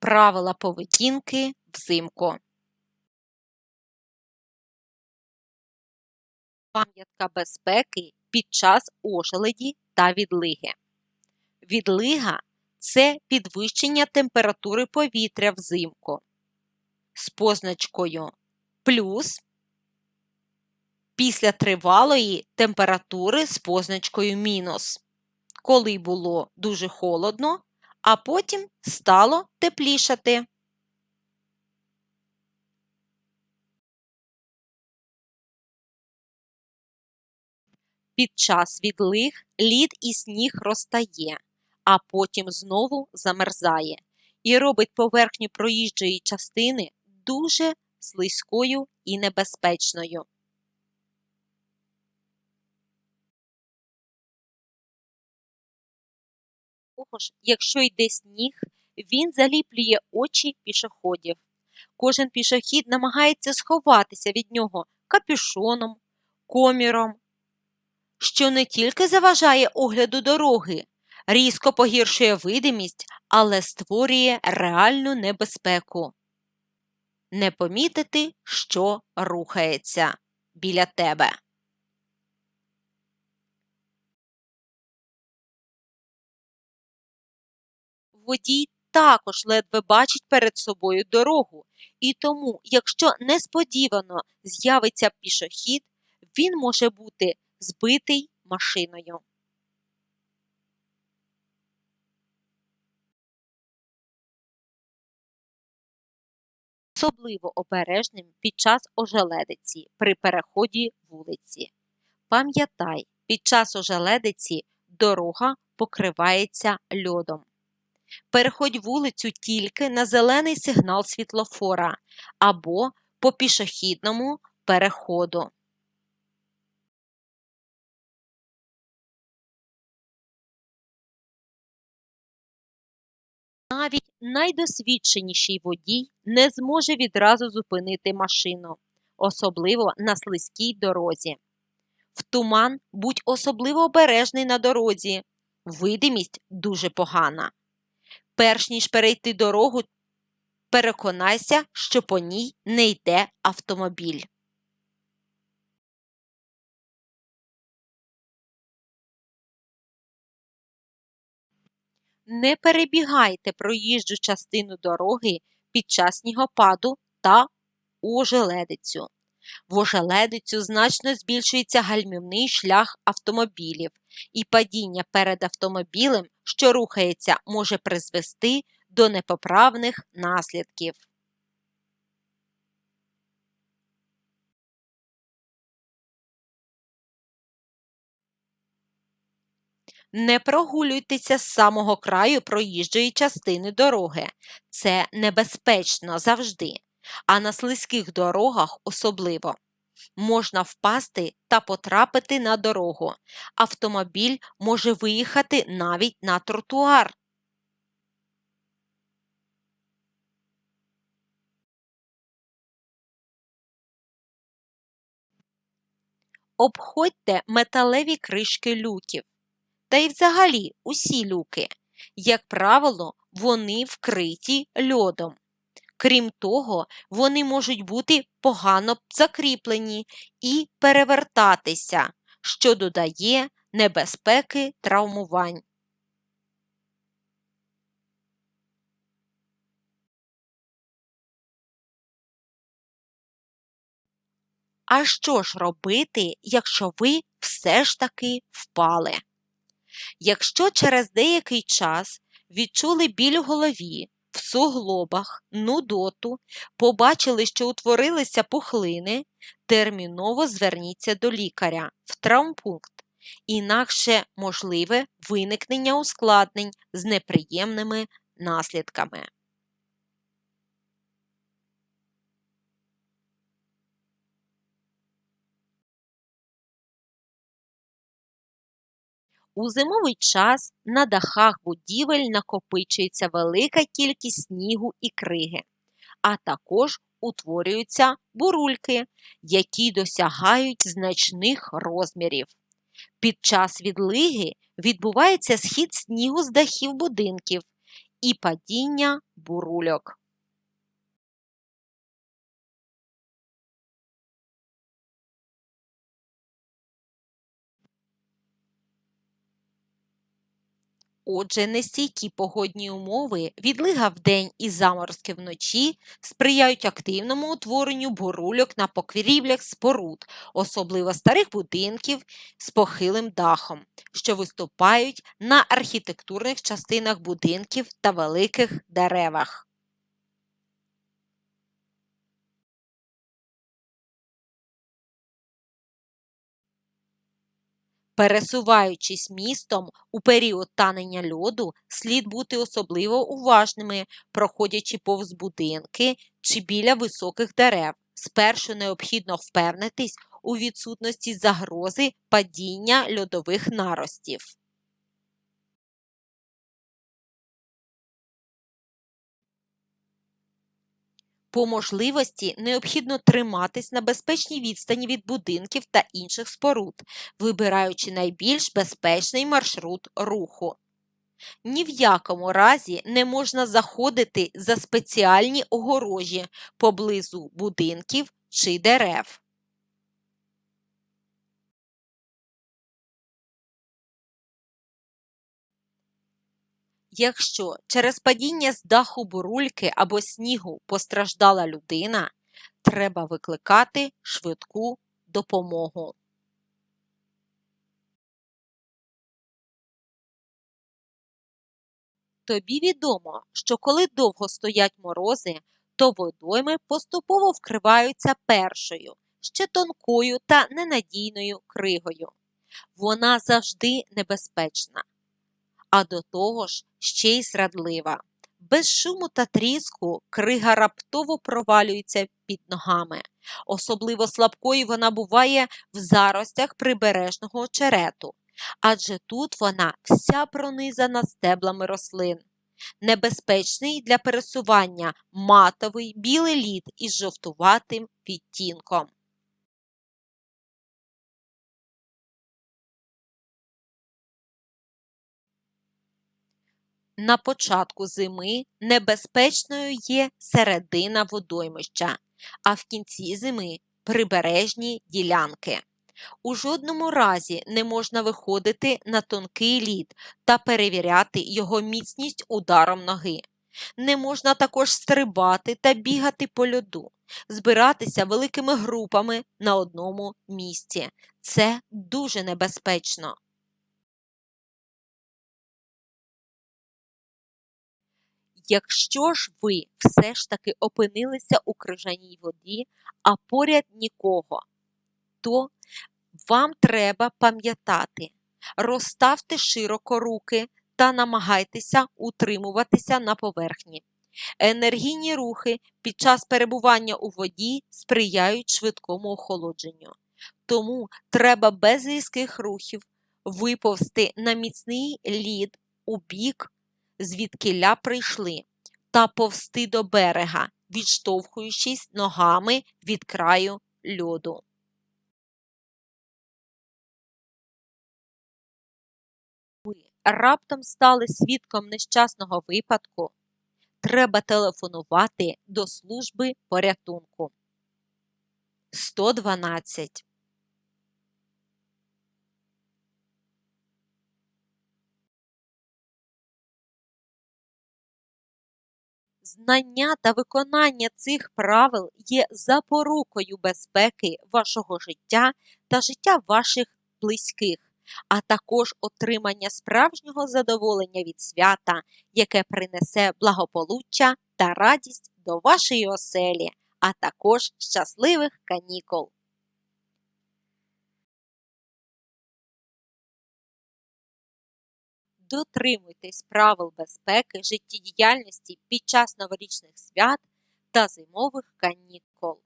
Правила поведінки взимку. Пам'ятка безпеки під час ожеледі та відлиги. Відлига це підвищення температури повітря взимку з позначкою плюс після тривалої температури з позначкою мінус, коли було дуже холодно, а потім стало теплішати. Під час відлиг лід і сніг розтає, а потім знову замерзає і робить поверхню проїжджої частини дуже слизькою і небезпечною. Того ж, якщо йде сніг, він заліплює очі пішоходів. Кожен пішохід намагається сховатися від нього капюшоном, коміром, що не тільки заважає огляду дороги, різко погіршує видимість, але створює реальну небезпеку. Не помітити, що рухається біля тебе. Водій також ледве бачить перед собою дорогу, і тому, якщо несподівано з'явиться пішохід, він може бути збитий машиною. Особливо обережним під час ожеледиці при переході вулиці. Пам'ятай, під час ожеледиці дорога покривається льодом. Переходь вулицю тільки на зелений сигнал світлофора або по пішохідному переходу. Навіть найдосвідченіший водій не зможе відразу зупинити машину, особливо на слизькій дорозі. В туман будь особливо обережний на дорозі. Видимість дуже погана. Перш ніж перейти дорогу, переконайся, що по ній не йде автомобіль. Не перебігайте проїжджу частину дороги під час снігопаду та ожеледицю. В ожеледицю значно збільшується гальмівний шлях автомобілів, і падіння перед автомобілем, що рухається, може призвести до непоправних наслідків. Не прогулюйтеся з самого краю проїжджої частини дороги. Це небезпечно завжди, а на слизьких дорогах особливо. Можна впасти та потрапити на дорогу. Автомобіль може виїхати навіть на тротуар. Обходьте металеві кришки люків та й взагалі усі люки. Як правило, вони вкриті льодом. Крім того, вони можуть бути погано закріплені і перевертатися, що додає небезпеки травмувань. А що ж робити, якщо ви все ж таки впали? Якщо через деякий час відчули біль у голові, в суглобах, нудоту, побачили, що утворилися пухлини, терміново зверніться до лікаря в травмпункт, інакше можливе виникнення ускладнень з неприємними наслідками. У зимовий час на дахах будівель накопичується велика кількість снігу і криги, а також утворюються бурульки, які досягають значних розмірів. Під час відлиги відбувається схід снігу з дахів будинків і падіння бурульок. Отже, нестійкі погодні умови, відлига вдень і заморозки вночі сприяють активному утворенню бурульок на покрівлях споруд, особливо старих будинків з похилим дахом, що виступають на архітектурних частинах будинків та великих деревах. Пересуваючись містом у період танення льоду, слід бути особливо уважними, проходячи повз будинки чи біля високих дерев. Спершу необхідно впевнитись у відсутності загрози падіння льодових наростів. По можливості необхідно триматись на безпечній відстані від будинків та інших споруд, вибираючи найбільш безпечний маршрут руху. Ні в якому разі не можна заходити за спеціальні огорожі поблизу будинків чи дерев. Якщо через падіння з даху бурульки або снігу постраждала людина, треба викликати швидку допомогу. Тобі відомо, що коли довго стоять морози, то водойми поступово вкриваються першою, ще тонкою та ненадійною кригою. Вона завжди небезпечна, а до того ж ще й зрадлива. Без шуму та тріску крига раптово провалюється під ногами. Особливо слабкою вона буває в заростях прибережного очерету, адже тут вона вся пронизана стеблами рослин. Небезпечний для пересування матовий білий лід із жовтуватим відтінком. На початку зими небезпечною є середина водоймища, а в кінці зими прибережні ділянки. У жодному разі не можна виходити на тонкий лід та перевіряти його міцність ударом ноги. Не можна також стрибати та бігати по льоду, збиратися великими групами на одному місці. Це дуже небезпечно. Якщо ж ви все ж таки опинилися у крижаній воді, а поряд нікого, то вам треба пам'ятати, розставте широко руки та намагайтеся утримуватися на поверхні. Енергійні рухи під час перебування у воді сприяють швидкому охолодженню. Тому треба без різких рухів виповзти на міцний лід у бік звідкиля прийшли, та повсти до берега, відштовхуючись ногами від краю льоду. Раптом стали свідком нещасного випадку. Треба телефонувати до служби порятунку. 112 Знання та виконання цих правил є запорукою безпеки вашого життя та життя ваших близьких, а також отримання справжнього задоволення від свята, яке принесе благополуччя та радість до вашої оселі, а також щасливих канікул. Дотримуйтесь правил безпеки життєдіяльності під час новорічних свят та зимових канікул.